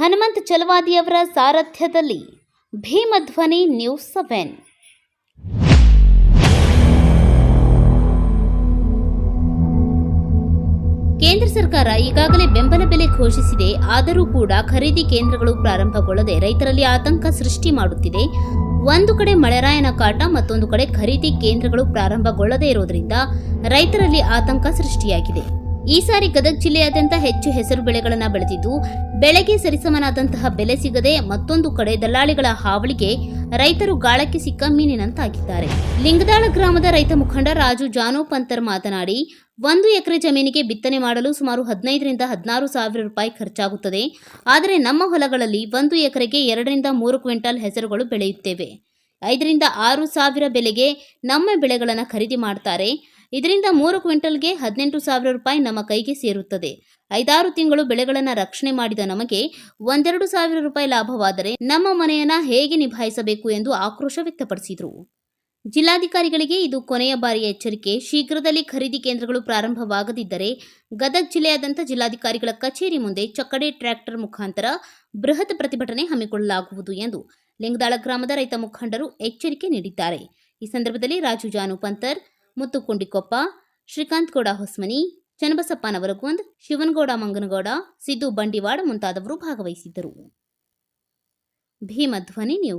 ಹನುಮಂತ್ ಚಲವಾದಿಯವರ ಸಾರಥ್ಯದಲ್ಲಿ ಭೀಮಧ್ವನಿ news seven. ಕೇಂದ್ರ ಸರ್ಕಾರ ಈಗಾಗಲೇ ಬೆಂಬಲ ಬೆಲೆ ಘೋಷಿಸಿದೆ. ಆದರೂ ಕೂಡ ಖರೀದಿ ಕೇಂದ್ರಗಳು ಪ್ರಾರಂಭಗೊಳ್ಳದೆ ರೈತರಲ್ಲಿ ಆತಂಕ ಸೃಷ್ಟಿ ಮಾಡುತ್ತಿದೆ. ಒಂದು ಕಡೆ ಮಳೆರಾಯನ ಕಾಟ, ಮತ್ತೊಂದು ಕಡೆ ಖರೀದಿ ಕೇಂದ್ರಗಳು ಪ್ರಾರಂಭಗೊಳ್ಳದೇ ಇರೋದ್ರಿಂದ ರೈತರಲ್ಲಿ ಆತಂಕ ಸೃಷ್ಟಿಯಾಗಿದೆ. ಈ ಸಾರಿ ಗದಗ ಜಿಲ್ಲೆಯಾದ್ಯಂತ ಹೆಚ್ಚು ಹೆಸರು ಬೆಳೆಗಳನ್ನು ಬೆಳೆದಿದ್ದು, ಬೆಳೆಗೆ ಸರಿಸಮನಾದಂತಹ ಬೆಲೆ ಸಿಗದೆ ಮತ್ತೊಂದು ಕಡೆ ದಲ್ಲಾಳಿಗಳ ಹಾವಳಿಗೆ ರೈತರು ಗಾಳಕ್ಕೆ ಸಿಕ್ಕ ಮೀನಿನಂತಾಗಿದ್ದಾರೆ. ಲಿಂಗದಾಳ ಗ್ರಾಮದ ರೈತ ಮುಖಂಡ ರಾಜು ಜಾನೋ ಪಂತರ್ ಮಾತನಾಡಿ, ಒಂದು ಎಕರೆ ಜಮೀನಿಗೆ ಬಿತ್ತನೆ ಮಾಡಲು ಸುಮಾರು ಹದಿನೈದರಿಂದ ಹದಿನಾರು ಸಾವಿರ ರೂಪಾಯಿ ಖರ್ಚಾಗುತ್ತದೆ. ಆದರೆ ನಮ್ಮ ಹೊಲಗಳಲ್ಲಿ ಒಂದು ಎಕರೆಗೆ ಎರಡರಿಂದ ಮೂರು ಕ್ವಿಂಟಾಲ್ ಹೆಸರುಗಳು ಬೆಳೆಯುತ್ತೇವೆ. ಐದರಿಂದ ಆರು ಸಾವಿರ ಬೆಲೆಗೆ ನಮ್ಮ ಬೆಳೆಗಳನ್ನು ಖರೀದಿ ಮಾಡ್ತಾರೆ. ಇದರಿಂದ ಮೂರು ಕ್ವಿಂಟಲ್ಗೆ ಹದಿನೆಂಟು ಸಾವಿರ ರೂಪಾಯಿ ನಮ್ಮ ಕೈಗೆ ಸೇರುತ್ತದೆ. ಐದಾರು ತಿಂಗಳು ಬೆಳೆಗಳನ್ನು ರಕ್ಷಣೆ ಮಾಡಿದ ನಮಗೆ ಒಂದೆರಡು ಸಾವಿರ ರೂಪಾಯಿ ಲಾಭವಾದರೆ ನಮ್ಮ ಮನೆಯನ್ನ ಹೇಗೆ ನಿಭಾಯಿಸಬೇಕು ಎಂದು ಆಕ್ರೋಶ ವ್ಯಕ್ತಪಡಿಸಿದರು. ಜಿಲ್ಲಾಧಿಕಾರಿಗಳಿಗೆ ಇದು ಕೊನೆಯ ಬಾರಿಯ ಎಚ್ಚರಿಕೆ. ಶೀಘ್ರದಲ್ಲಿ ಖರೀದಿ ಕೇಂದ್ರಗಳು ಪ್ರಾರಂಭವಾಗದಿದ್ದರೆ ಗದಗ ಜಿಲ್ಲೆಯಾದಂತ ಜಿಲ್ಲಾಧಿಕಾರಿಗಳ ಕಚೇರಿ ಮುಂದೆ ಚಕ್ಕಡೆ ಟ್ರ್ಯಾಕ್ಟರ್ ಮುಖಾಂತರ ಬೃಹತ್ ಪ್ರತಿಭಟನೆ ಹಮ್ಮಿಕೊಳ್ಳಲಾಗುವುದು ಎಂದು ಲಿಂಗದಾಳ ಗ್ರಾಮದ ರೈತ ಮುಖಂಡರು ಎಚ್ಚರಿಕೆ ನೀಡಿದ್ದಾರೆ. ಈ ಸಂದರ್ಭದಲ್ಲಿ ರಾಜು ಜಾನು ಪಂತರ್ ಮುತ್ತುಕುಂಡಿಕೊಪ್ಪ ಶ್ರೀಕಾಂತ್ ಗೌಡ ಹೊಸ್ಮನಿ ಚನ್ನಬಸಪ್ಪ ನವರಗುಂದ್ ಶಿವನಗೌಡ ಮಂಗನಗೌಡ ಸಿದ್ದು ಬಂಡಿವಾಡ ಮುಂತಾದವರು ಭಾಗವಹಿಸಿದ್ದರು. ಭೀಮಧ್ವನಿ